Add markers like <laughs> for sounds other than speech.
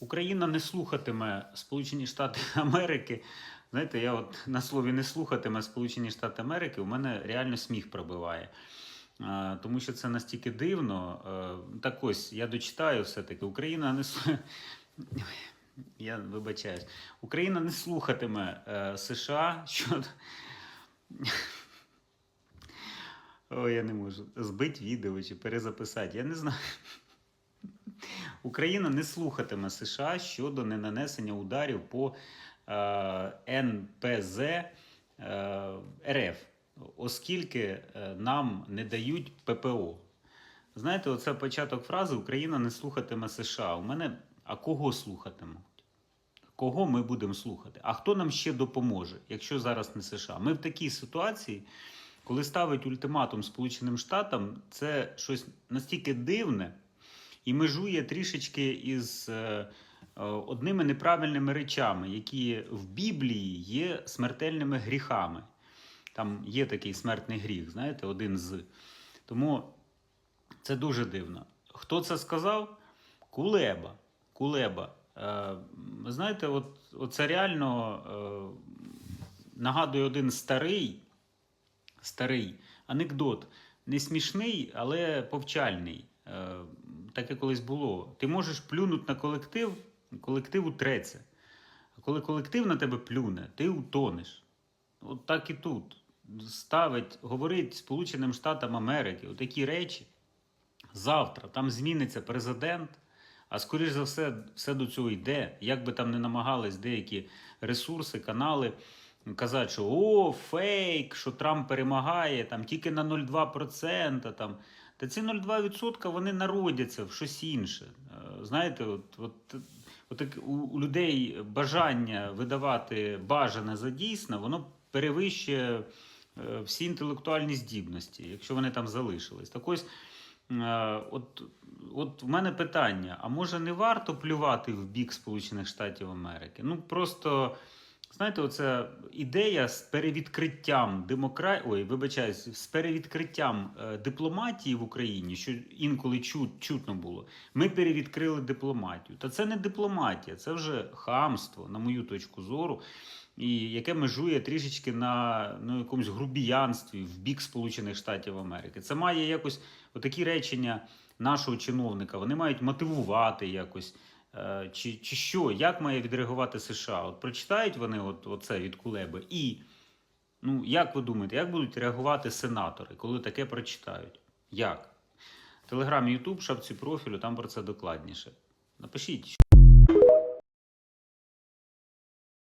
Україна не слухатиме Сполучені Штати <laughs> Америки. Знаєте, я от на слові не слухатиме Сполучені Штати Америки, у мене реально сміх пробиває. Тому що це настільки дивно. Так ось я дочитаю все-таки. Україна не <laughs> Я вибачаюсь. Україна не слухатиме е, США щодо. <laughs> Ой, я не можу. Збити відео чи перезаписати. Я не знаю. Україна не слухатиме США щодо ненанесення ударів по е, НПЗ е, РФ, оскільки е, нам не дають ППО. Знаєте, оце початок фрази Україна не слухатиме США. У мене, а кого слухатимуть? Кого ми будемо слухати? А хто нам ще допоможе, якщо зараз не США? Ми в такій ситуації, коли ставить ультиматум Сполученим Штатам, це щось настільки дивне і межує трішечки із е, е, одними неправильними речами, які в Біблії є смертельними гріхами. Там є такий смертний гріх, знаєте, один з. Тому це дуже дивно. Хто це сказав? Кулеба. Кулеба. Е, знаєте, от, от це реально е, нагадує один старий, старий анекдот. Не смішний, але повчальний. Е, таке колись було. Ти можеш плюнути на колектив, колектив утреться. А коли колектив на тебе плюне, ти утонеш. От так і тут. Ставить, говорить Сполученим Штатам Америки отакі речі. Завтра там зміниться президент, а скоріш за все, все до цього йде. Як би там не намагались деякі ресурси, канали казати, що о, фейк, що Трамп перемагає, там тільки на 0,2%. Там. Та ці 0,2% вони народяться в щось інше. Е, Знаєте, от, от, от у, у людей бажання видавати бажане за дійсне, воно перевищує е, всі інтелектуальні здібності, якщо вони там залишились. Так ось, е, от, от в мене питання: а може не варто плювати в бік Сполучених Штатів Америки? Ну просто. Знаєте, оця ідея з перевідкриттям демокра... Ой, вибачаюсь, з перевідкриттям е, дипломатії в Україні, що інколи чут, чутно було. Ми перевідкрили дипломатію. Та це не дипломатія, це вже хамство, на мою точку зору, і яке межує трішечки на ну, якомусь грубіянстві в бік Сполучених Штатів Америки. Це має якось отакі речення нашого чиновника. Вони мають мотивувати якось. Е, Чи, чи що, як має відреагувати США? От прочитають вони от, оце від Кулеби, і ну, як ви думаєте, як будуть реагувати сенатори, коли таке прочитають? Як? Телеграм, Ютуб, шапці профілю, там про це докладніше. Напишіть.